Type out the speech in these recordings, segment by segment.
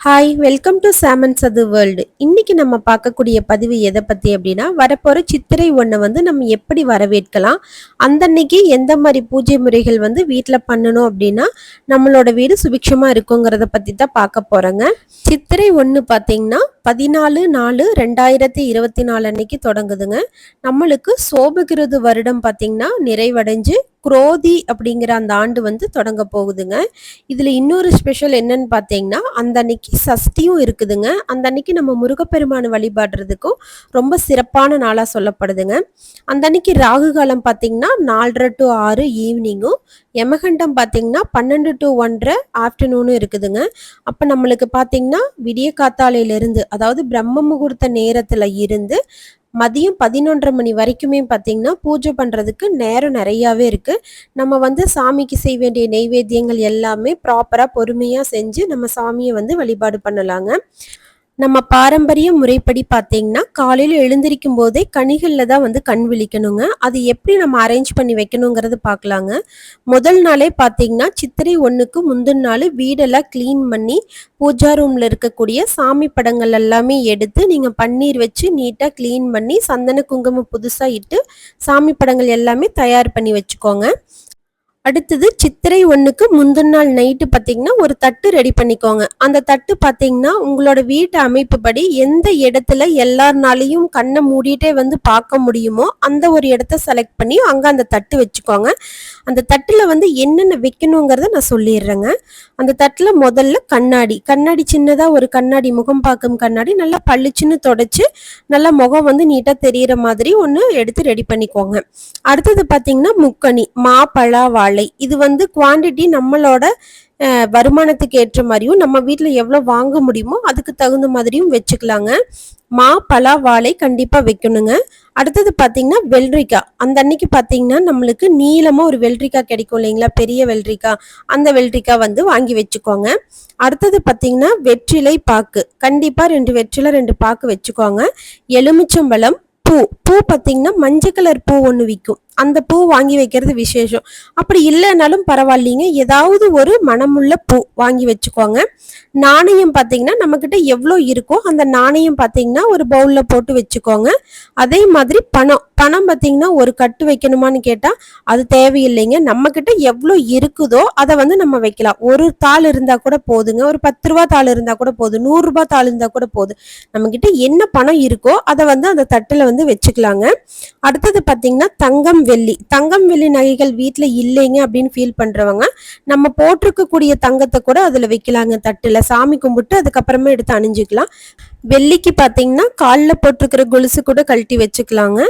Hi welcome to சாமன்ஸ் அது world இன்னைக்கு நம்ம பார்க்கக்கூடிய பதிவு எதை பற்றி அப்படின்னா வரப்போகிற சித்திரை ஒன்றை வந்து நம்ம எப்படி வரவேற்கலாம்? அந்தன்னைக்கு எந்த மாதிரி பூஜை முறைகள் வந்து வீட்டில் பண்ணணும் அப்படின்னா நம்மளோட வீடு சுபிக்ஷமாக இருக்குங்கிறத பற்றி தான் பார்க்க போகிறோங்க சித்திரை ஒன்று பார்த்தீங்கன்னா பதினாலு நாலு ரெண்டாயிரத்தி இருபத்தி நாலு அன்னைக்கு தொடங்குதுங்க. நம்மளுக்கு சோபகிருது வருடம் பார்த்தீங்கன்னா நிறைவடைஞ்சு குரோதி அப்படிங்கிற அந்த ஆண்டு வந்து தொடங்க போகுதுங்க. இதில் இன்னொரு ஸ்பெஷல் என்னன்னு பார்த்தீங்கன்னா அந்த அன்னைக்கு சஷ்டியும் இருக்குதுங்க. அந்த அன்னைக்கு நம்ம முருகப்பெருமான் வழிபாடுறதுக்கும் ரொம்ப சிறப்பான நாளாக சொல்லப்படுதுங்க. அந்த அன்னைக்கு ராகு காலம் பார்த்தீங்கன்னா நாலரை டு ஆறு ஈவினிங்கும் யமகண்டம் பார்த்தீங்கன்னா பன்னெண்டு டு ஒன்றரை ஆஃப்டர்நூனும் இருக்குதுங்க. அப்போ நம்மளுக்கு பார்த்தீங்கன்னா விடிய காத்தாலையிலிருந்து அதாவது பிரம்ம முகூர்த்த நேரத்தில் இருந்து மதியம் பதினொன்றரை மணி வரைக்குமே பார்த்தீங்கன்னா பூஜை பண்ணுறதுக்கு நேரம் நிறையாவே இருக்குது நம்ம வந்து சாமிக்கு செய்ய வேண்டிய நெய்வேத்தியங்கள் எல்லாமே ப்ராப்பராக பொறுமையாக செஞ்சு நம்ம சாமியை வந்து வழிபாடு பண்ணலாங்க. நம்ம பாரம்பரிய முறைப்படி பார்த்தீங்கன்னா காலையில் எழுந்திருக்கும் போதே கனிகளில் தான் வந்து கண் விழிக்கணுங்க. அது எப்படி நம்ம அரேஞ்ச் பண்ணி வைக்கணுங்கிறது பார்க்கலாங்க. முதல் நாளே பார்த்தீங்கன்னா சித்திரை ஒன்றுக்கு முந்தின நாள் வீடெல்லாம் க்ளீன் பண்ணி பூஜா ரூமில் இருக்கக்கூடிய சாமி படங்கள் எல்லாமே எடுத்து நீங்கள் பன்னீர் வச்சு நீட்டாக க்ளீன் பண்ணி சந்தன குங்குமம் புதுசாக இட்டு சாமி படங்கள் எல்லாமே தயார் பண்ணி வச்சுக்கோங்க. அடுத்தது சித்திரை ஒன்றுக்கு முந்தின நாள் நைட்டு பார்த்தீங்கன்னா ஒரு தட்டு ரெடி பண்ணிக்கோங்க. அந்த தட்டு பார்த்தீங்கன்னா உங்களோட வீட்டு அமைப்புப்படி எந்த இடத்துல எல்லாருனாலையும் கண்ணை மூடிட்டே வந்து பார்க்க முடியுமோ அந்த ஒரு இடத்த செலக்ட் பண்ணி அங்கே அந்த தட்டு வச்சுக்கோங்க. அந்த தட்டில் வந்து என்னென்ன வைக்கணுங்கிறத நான் சொல்லிடுறேங்க. அந்த தட்டில் முதல்ல கண்ணாடி. கண்ணாடி சின்னதாக ஒரு கண்ணாடி முகம் பார்க்கும் கண்ணாடி நல்லா பளிச்சுன்னு தொடச்சி நல்லா முகம் வந்து நீட்டாக தெரிகிற மாதிரி ஒன்று எடுத்து ரெடி பண்ணிக்கோங்க. அடுத்தது பார்த்தீங்கன்னா முக்கணி மா பழா வாழை இது வந்து குவாண்டிட்டி நம்மளோட வருமானத்துக்கு ஏற்ற மாதிரியும் நம்ம வீட்டில் எவ்வளோ வாங்க முடியுமோ அதுக்கு தகுந்த மாதிரியும் வச்சுக்கலாங்க. மா பலா வாழை கண்டிப்பாக வைக்கணுங்க. அடுத்தது பார்த்தீங்கன்னா வெள்ளரிக்காய். அந்த அன்னைக்கு பார்த்தீங்கன்னா நம்மளுக்கு நீளமாக ஒரு வெள்ளரிக்காய் கிடைக்கும் இல்லைங்களா? பெரிய வெள்ளரிக்காய். அந்த வெள்ளரிக்காய் வந்து வாங்கி வச்சுக்கோங்க. அடுத்தது பார்த்தீங்கன்னா வெற்றிலை பாக்கு. கண்டிப்பாக ரெண்டு வெற்றிலை ரெண்டு பாக்கு வச்சுக்கோங்க. எலுமிச்சம்பழம் பூ. பூ பார்த்தீங்கன்னா மஞ்சள் கலர் பூ ஒன்று விற்கும் அந்த பூ வாங்கி வைக்கிறது விசேஷம். அப்படி இல்லைனாலும் பரவாயில்லைங்க. ஏதாவது ஒரு மனமுள்ள பூ வாங்கி வச்சுக்கோங்க. நாணயம் பார்த்தீங்கன்னா நம்மக்கிட்ட எவ்வளோ இருக்கோ அந்த நாணயம் பார்த்தீங்கன்னா ஒரு பவுலில் போட்டு வச்சுக்கோங்க. அதே மாதிரி பணம். பணம் பார்த்தீங்கன்னா ஒரு கட்டு வைக்கணுமான்னு கேட்டால் அது தேவையில்லைங்க. நம்மக்கிட்ட எவ்வளோ இருக்குதோ அதை வந்து நம்ம வைக்கலாம். ஒரு தாள் இருந்தால் கூட போதுங்க. ஒரு பத்து ரூபா தாள் இருந்தால் கூட போதும். நூறுரூபா தாள் இருந்தால் கூட போதும். நம்மக்கிட்ட என்ன பணம் இருக்கோ அதை வந்து அந்த தட்டில் வந்து வச்சுக்கலாங்க. அடுத்தது பார்த்தீங்கன்னா தங்கம் வெள்ளி. தங்கம் வெள்ளி நகைகள் வீட்டில் இல்லைங்க அப்படின்னு ஃபீல் பண்ணுறவங்க நம்ம போட்டிருக்கக்கூடிய தங்கத்தை கூட அதில் வைக்கலாங்க தட்டில். சாமி கும்பிட்டு அதுக்கப்புறமா எடுத்து அணிஞ்சுக்கலாம். வெள்ளிக்கு பார்த்தீங்கன்னா காலில் போட்டிருக்கிற கொலுசு கூட கழட்டி வச்சுக்கலாங்க.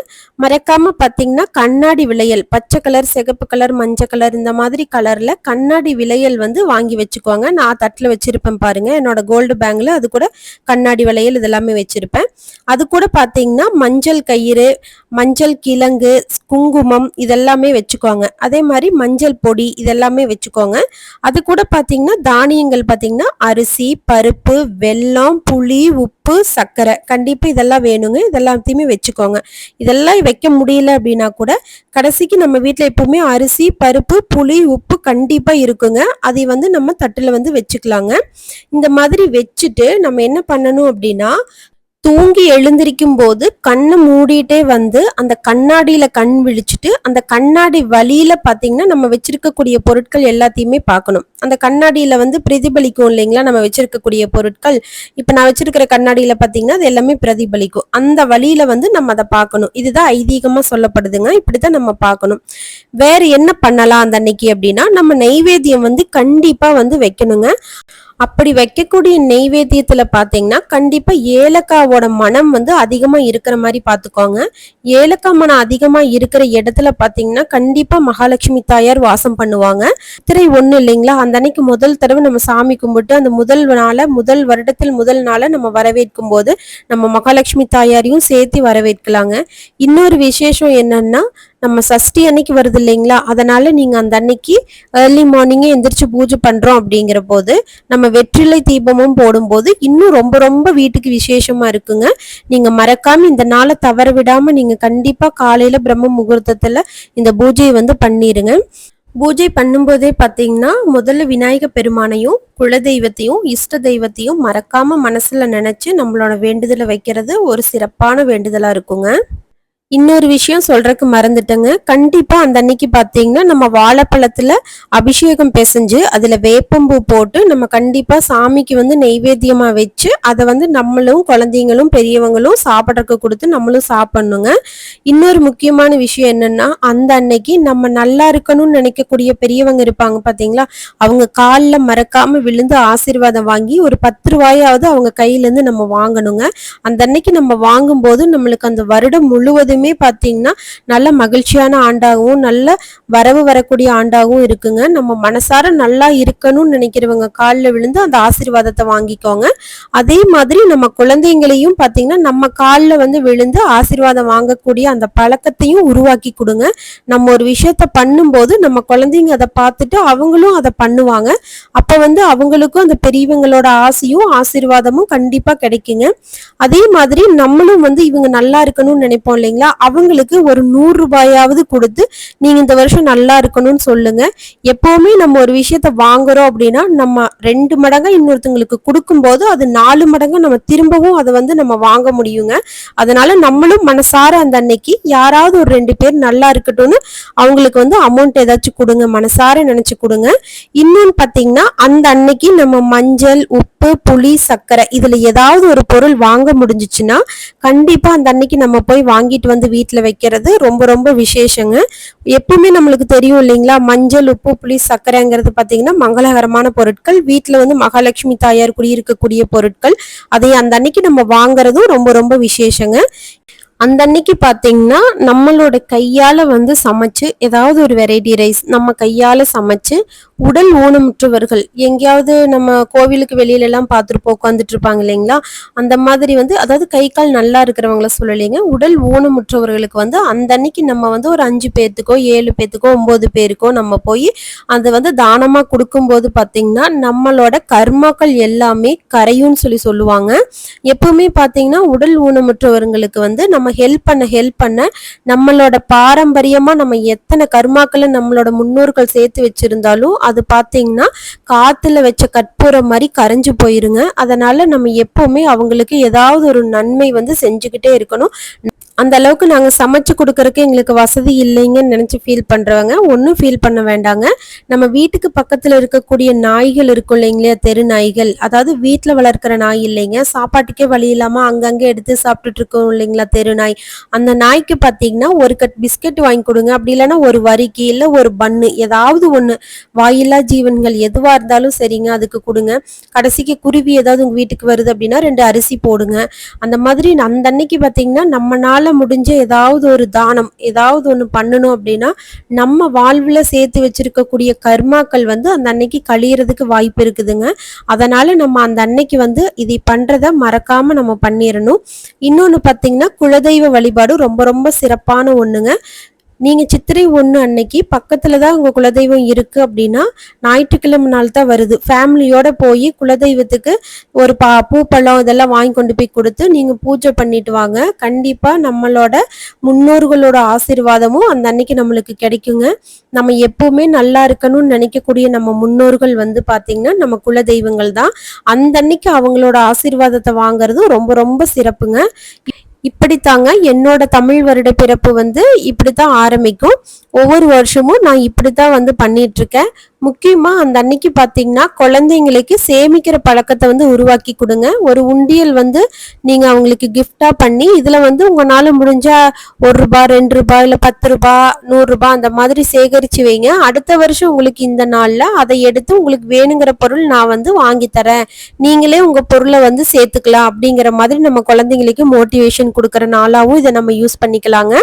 மறக்காம பார்த்தீங்கன்னா கண்ணாடி விளையல் பச்சை கலர் சிகப்பு கலர் மஞ்சள் கலர் இந்த மாதிரி கலரில் கண்ணாடி விளையல் வந்து வாங்கி வச்சுக்கோங்க. நான் தட்டில் வச்சிருப்பேன் பாருங்க. என்னோட கோல்டு பேங்கில் அது கூட கண்ணாடி விளையல் இதெல்லாமே வச்சிருப்பேன். அது கூட பார்த்தீங்கன்னா மஞ்சள் கயிறு மஞ்சள் கிழங்கு குங்குமம் இதெல்லாமே வச்சுக்கோங்க. அதே மாதிரி மஞ்சள் பொடி இதெல்லாமே வச்சுக்கோங்க. அது கூட பார்த்தீங்கன்னா தானியங்கள் பார்த்தீங்கன்னா அரிசி பருப்பு வெல்லம் புளி உப்பு சர்க்கரை. கண்டிப்பாக இதெல்லாம் வேணுங்க. இதெல்லாத்தையுமே வச்சுக்கோங்க. இதெல்லாம் வைக்க முடியல அப்படின்னா கூட கடைசிக்கு நம்ம வீட்டில் எப்பவுமே அரிசி பருப்பு புளி உப்பு கண்டிப்பாக இருக்குங்க. அதை வந்து நம்ம தட்டில் வந்து வச்சுக்கலாங்க. இந்த மாதிரி வச்சுட்டு நம்ம என்ன பண்ணணும் அப்படின்னா தூங்கி எழுந்திருக்கும் போது கண்ணை மூடிட்டே வந்து அந்த கண்ணாடியில கண் விழிச்சிட்டு அந்த கண்ணாடி வழியில பாத்தீங்கன்னா நம்ம வச்சிருக்கக்கூடிய பொருட்கள் எல்லாத்தையுமே பார்க்கணும். அந்த கண்ணாடியில வந்து பிரதிபலிக்கும் இல்லைங்களா? நம்ம வச்சிருக்கக்கூடிய பொருட்கள். இப்ப நான் வச்சிருக்கிற கண்ணாடியில பாத்தீங்கன்னா அது எல்லாமே பிரதிபலிக்கும். அந்த வழியில வந்து நம்ம அதை பார்க்கணும். இதுதான் ஐதீகமா சொல்லப்படுதுங்க. இப்படிதான் நம்ம பார்க்கணும். வேற என்ன பண்ணலாம் அந்த அன்னைக்கு அப்படின்னா நம்ம நெய்வேத்தியம் வந்து கண்டிப்பா வந்து வைக்கணுங்க. அப்படி வைக்கக்கூடிய நெய்வேத்தியத்துல பாத்தீங்கன்னா கண்டிப்பா ஏலக்காவோட மனம் வந்து அதிகமா இருக்கிற மாதிரி பாத்துக்கோங்க. ஏலக்காய் மனம் அதிகமா இருக்கிற இடத்துல பாத்தீங்கன்னா கண்டிப்பா மகாலட்சுமி தாயார் வாசம் பண்ணுவாங்க. திரை ஒண்ணு இல்லைங்களா? அந்த அன்னைக்கு முதல் தடவை நம்ம சாமி கும்பிட்டு அந்த முதல் நாளை முதல் வருடத்தில் முதல் நாளை நம்ம வரவேற்கும் போது நம்ம மகாலட்சுமி தாயாரையும் சேர்த்து வரவேற்கலாங்க. இன்னொரு விசேஷம் என்னன்னா நம்ம சஷ்டி அன்னைக்கு வருது இல்லைங்களா? அதனால நீங்க அந்த அன்னைக்கு ஏர்லி மார்னிங்கே எந்திரிச்சு பூஜை பண்றோம் அப்படிங்கிற போது நம்ம வெற்றிலை தீபமும் போடும்போது இன்னும் ரொம்ப ரொம்ப வீட்டுக்கு விசேஷமா இருக்குங்க. நீங்க மறக்காம இந்த நாளை தவற விடாம நீங்க கண்டிப்பா காலையில பிரம்ம முகூர்த்தத்துல இந்த பூஜையை வந்து பண்ணிருங்க. பூஜை பண்ணும்போதே பார்த்தீங்கன்னா முதல்ல விநாயக பெருமானையும் குலதெய்வத்தையும் இஷ்ட தெய்வத்தையும் மறக்காம மனசுல நினைச்சு நம்மளோட வேண்டுதலை வைக்கிறது ஒரு சிறப்பான வேண்டுதலா இருக்குங்க. இன்னொரு விஷயம் சொல்றதுக்கு மறந்துட்டேங்க. கண்டிப்பா அந்த அன்னைக்கு பாத்தீங்கன்னா நம்ம வாழைப்பழத்துல அபிஷேகம் பிசைஞ்சு அதுல வேப்பம்பூ போட்டு நம்ம கண்டிப்பா சாமிக்கு வந்து நெய்வேத்தியமா வச்சு அதை வந்து நம்மளும் குழந்தைங்களும் பெரியவங்களும் சாப்பிட்றதுக்கு கொடுத்து நம்மளும் சாப்பிடணுங்க. இன்னொரு முக்கியமான விஷயம் என்னன்னா அந்த அன்னைக்கு நம்ம நல்லா இருக்கணும்னு நினைக்கக்கூடிய பெரியவங்க இருப்பாங்க பாத்தீங்களா? அவங்க காலில் மறக்காம விழுந்து ஆசீர்வாதம் வாங்கி ஒரு பத்து ரூபாயாவது அவங்க கையில இருந்து நம்ம வாங்கணுங்க. அந்த அன்னைக்கு நம்ம வாங்கும்போது நம்மளுக்கு அந்த வருடம் முழுவதும் பார்த்தீங்கன்னா நல்ல மகிழ்ச்சியான ஆண்டாகவும் நல்ல வரவு வரக்கூடிய ஆண்டாகவும் இருக்குங்க. நம்ம மனசார நல்லா இருக்கணும்னு நினைக்கிறவங்க காலில் விழுந்து அந்த ஆசீர்வாதத்தை வாங்கிக்கோங்க. அதே மாதிரி நம்ம குழந்தைங்களையும் பார்த்தீங்கன்னா நம்ம காலில் வந்து விழுந்து ஆசீர்வாதம் வாங்கக்கூடிய அந்த பழக்கத்தையும் உருவாக்கி கொடுங்க. நம்ம ஒரு விஷயத்த பண்ணும்போது நம்ம குழந்தைங்க அதை பார்த்துட்டு அவங்களும் அதை பண்ணுவாங்க. அப்போ வந்து அவங்களுக்கும் அந்த பெரியவங்களோட ஆசையும் ஆசீர்வாதமும் கண்டிப்பாக கிடைக்குங்க. அதே மாதிரி நம்மளும் வந்து இவங்க நல்லா இருக்கணும்னு நினைப்போம் இல்லைங்களா? அவங்களுக்கு ஒரு நூறு ரூபாயாவது கொடுத்து நீங்க இந்த வருஷம் நல்லா இருக்கணும்னு சொல்லுங்க. எப்பவுமே நம்ம ஒரு விஷயத்த வாங்குறோம் அப்படின்னா நம்ம ரெண்டு மடங்கா இன்னொருத்தங்களுக்கு கொடுக்கும்போது அது நாலு மடங்கா நம்ம திரும்பவும் அதை வந்து நம்ம வாங்க முடியுங்க. அதனால நம்மளும் மனசார அந்த அன்னைக்கு யாராவது ஒரு ரெண்டு பேர் நல்லா இருக்கட்டும்னு அவங்களுக்கு வந்து அமௌண்ட் ஏதாச்சும் கொடுங்க மனசார நினைச்சு கொடுங்க. இன்னொன்னு பாத்தீங்கன்னா அந்த அன்னைக்கு நம்ம மஞ்சள் உப்பு புளி சர்க்கரை இதுல ஏதாவது ஒரு பொருள் வாங்க முடிஞ்சிச்சுன்னா கண்டிப்பா அந்த அன்னைக்கு நம்ம போய் வாங்கிட்டு வந்து வீட்டில் வைக்கிறது ரொம்ப ரொம்ப விசேஷங்க. எப்பவுமே நம்மளுக்கு தெரியும் இல்லைங்களா? மஞ்சள் உப்பு புளி சர்க்கரைங்கிறது பார்த்தீங்கன்னா மங்களகரமான பொருட்கள். வீட்டில் வந்து மகாலட்சுமி தாயார் குடியிருக்கக்கூடிய பொருட்கள். அதை அந்த அன்னைக்கு நம்ம வாங்குறதும் ரொம்ப ரொம்ப விசேஷங்க. அந்த அன்னைக்கு பார்த்தீங்கன்னா நம்மளோட கையால் வந்து சமைச்சு ஏதாவது ஒரு வெரைட்டி ரைஸ் நம்ம கையால் சமைச்சு உடல் ஊனமுற்றவர்கள் எங்கேயாவது நம்ம கோவிலுக்கு வெளியிலலாம் பார்த்துருப்போம் உட்காந்துட்டு இருப்பாங்க இல்லைங்களா? அந்த மாதிரி வந்து அதாவது கை கால் நல்லா இருக்கிறவங்கள சொல்லலைங்க. உடல் ஊனமுற்றவர்களுக்கு வந்து அந்த அன்னைக்கு நம்ம வந்து ஒரு அஞ்சு பேர்த்துக்கோ ஏழு பேர்த்துக்கோ ஒம்பது பேருக்கோ நம்ம போய் அதை வந்து தானமாக கொடுக்கும்போது பார்த்தீங்கன்னா நம்மளோட கர்மாக்கள் எல்லாமே கரையும்னு சொல்லி சொல்லுவாங்க. எப்பவுமே பார்த்தீங்கன்னா உடல் ஊனமுற்றவர்களுக்கு வந்து நம்ம ஹெல்ப் பண்ண ஹெல்ப் பண்ண நம்மளோட பாரம்பரியமா நம்ம எத்தனை கர்மாக்களை நம்மளோட முன்னோர்கள் சேர்த்து வச்சிருந்தாலும் அது பார்த்தீங்கன்னா காற்றுல வச்ச கற்பூரம் மாதிரி கரைஞ்சு போயிருங்க. அதனால் நம்ம எப்போவுமே அவங்களுக்கு ஏதாவது ஒரு நன்மை வந்து செஞ்சுக்கிட்டே இருக்கணும். அந்த அளவுக்கு நாங்கள் சமைச்சு கொடுக்கறக்கு எங்களுக்கு வசதி இல்லைங்கன்னு நினச்சி ஃபீல் பண்ணுறவங்க ஒன்றும் ஃபீல் பண்ண வேண்டாங்க. நம்ம வீட்டுக்கு பக்கத்தில் இருக்கக்கூடிய நாய்கள் இருக்கும் இல்லைங்களா தெரு நாய்கள். அதாவது வீட்டில் வளர்க்குற நாய் இல்லைங்க. சாப்பாட்டுக்கே வழி இல்லாமல் அங்கங்கே எடுத்து சாப்பிட்டுட்டு இருக்கோம் இல்லைங்களா தெரு நாய். அந்த நாய்க்கு பார்த்தீங்கன்னா ஒரு கட் பிஸ்கட் வாங்கி கொடுங்க. அப்படி இல்லைன்னா ஒரு வரிக்கு இல்லை ஒரு பன்னு ஏதாவது ஒன்று வாயில்லா ஜீவன்கள் எதுவாக இருந்தாலும் சரிங்க அதுக்கு கொடுங்க. கடைசிக்கு குருவி ஏதாவது உங்கள் வீட்டுக்கு வருது அப்படின்னா ரெண்டு அரிசி போடுங்க. அந்த மாதிரி அந்த அன்னைக்கு பார்த்தீங்கன்னா நம்மனால முடிஞ்ச ஏதாவது ஒரு தானம் ஏதாவது ஒன்று பண்ணணும் அப்படின்னா நம்ம வாழ்வில் சேர்த்து வச்சிருக்கக்கூடிய கர்மாக்கள் வந்து அந்த அன்னைக்கு கழியறதுக்கு வாய்ப்பு இருக்குதுங்க. அதனால நம்ம அந்த அன்னைக்கு வந்து இதை பண்ணுறத மறக்காம நம்ம பண்ணிடணும் இன்னொன்று பார்த்தீங்கன்னா குலதெய்வ வழிபாடு ரொம்ப ரொம்ப சிறப்பான ஒன்றுங்க நீங்கள் சித்திரை ஒன்று அன்னைக்கு பக்கத்தில் தான் உங்கள் குலதெய்வம் இருக்குது அப்படின்னா ஞாயிற்றுக்கிழமை நாள் தான் வருது. ஃபேமிலியோட போய் குலதெய்வத்துக்கு ஒரு பா பூப்பழம் இதெல்லாம் வாங்கி கொண்டு போய் கொடுத்து நீங்கள் பூஜை பண்ணிட்டு வாங்க. கண்டிப்பாக நம்மளோட முன்னோர்களோட ஆசீர்வாதமும் அந்த அன்னைக்கு நம்மளுக்கு கிடைக்குங்க. நம்ம எப்பவுமே நல்லா இருக்கணும்னு நினைக்கக்கூடிய நம்ம முன்னோர்கள் வந்து பார்த்திங்கன்னா நம்ம குலதெய்வங்கள் தான். அந்த அன்னைக்கு அவங்களோட ஆசீர்வாதத்தை வாங்குறதும் ரொம்ப ரொம்ப சிறப்புங்க. இப்படித்தாங்க. என்னோட தமிழ் வருட பிறப்பு வந்து இப்படித்தான் ஆரம்பிக்கும். ஒவ்வொரு வருஷமும் நான் இப்படித்தான் வந்து பண்ணிட்டு முக்கியமாக முக்கியமா அந்த அன்னைக்கு பாத்தீங்கன்னா குழந்தைங்களுக்கு சேமிக்கிற பழக்கத்தை வந்து உருவாக்கி கொடுங்க. ஒரு உண்டியல் வந்து நீங்க அவங்களுக்கு கிஃப்டா பண்ணி இதுல வந்து உங்களால முடிஞ்சா ஒரு ரூபா ரெண்டு ரூபாய் இல்ல பத்து ரூபாய் நூறு ரூபாய் அந்த மாதிரி சேகரிச்சு வைங்க. அடுத்த வருஷம் உங்களுக்கு இந்த நாள்ல அதை எடுத்து உங்களுக்கு வேணுங்கிற பொருள் நான் வந்து வாங்கி தரேன். நீங்களே உங்க பொருளை வந்து சேர்த்துக்கலாம் அப்படிங்கிற மாதிரி நம்ம குழந்தைங்களுக்கு மோட்டிவேஷன் கொடுக்கற நாளாவும் இதை நம்ம யூஸ் பண்ணிக்கலாங்க.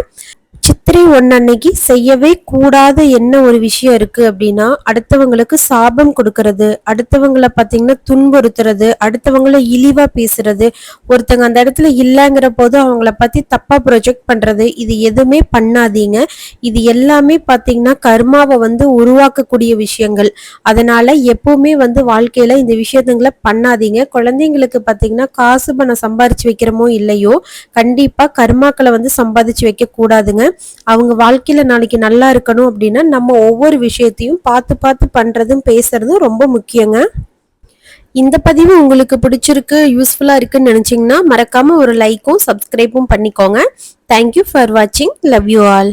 சித்திரை ஒன்று அன்னைக்கு செய்யவே கூடாத என்ன ஒரு விஷயம் இருக்கு அப்படின்னா அடுத்தவங்களுக்கு சாபம் கொடுக்கறது அடுத்தவங்கள பார்த்தீங்கன்னா துன்புறுத்துறது அடுத்தவங்கள இழிவா பேசுறது ஒருத்தங்க அந்த இடத்துல இல்லைங்கிற போது அவங்கள பத்தி தப்பா ப்ரொஜெக்ட் பண்றது இது எதுவுமே பண்ணாதீங்க. இது எல்லாமே பார்த்தீங்கன்னா கர்மாவை வந்து உருவாக்கக்கூடிய விஷயங்கள். அதனால எப்பவுமே வந்து வாழ்க்கையில இந்த விஷயத்துங்களை பண்ணாதீங்க. குழந்தைங்களுக்கு பார்த்தீங்கன்னா காசு பணம் சம்பாரிச்சு வைக்கிறோமோ இல்லையோ கண்டிப்பா கர்மாக்களை வந்து சம்பாதிச்சு வைக்க கூடாதுங்க அவங்க வாழ்க்கையில் நாளைக்கு நல்லா இருக்கணும் அப்படின்னா நம்ம ஒவ்வொரு விஷயத்தையும் பார்த்து பார்த்து பண்ணுறதும் பேசுகிறதும் ரொம்ப முக்கியங்க. இந்த பதிவு உங்களுக்கு பிடிச்சிருக்கு யூஸ்ஃபுல்லாக இருக்குன்னு நினச்சிங்கன்னா மறக்காமல் ஒரு லைக்கும் சப்ஸ்கிரைப்பும் பண்ணிக்கோங்க. தேங்க்யூ ஃபார் வாட்சிங் லவ் யூ ஆல்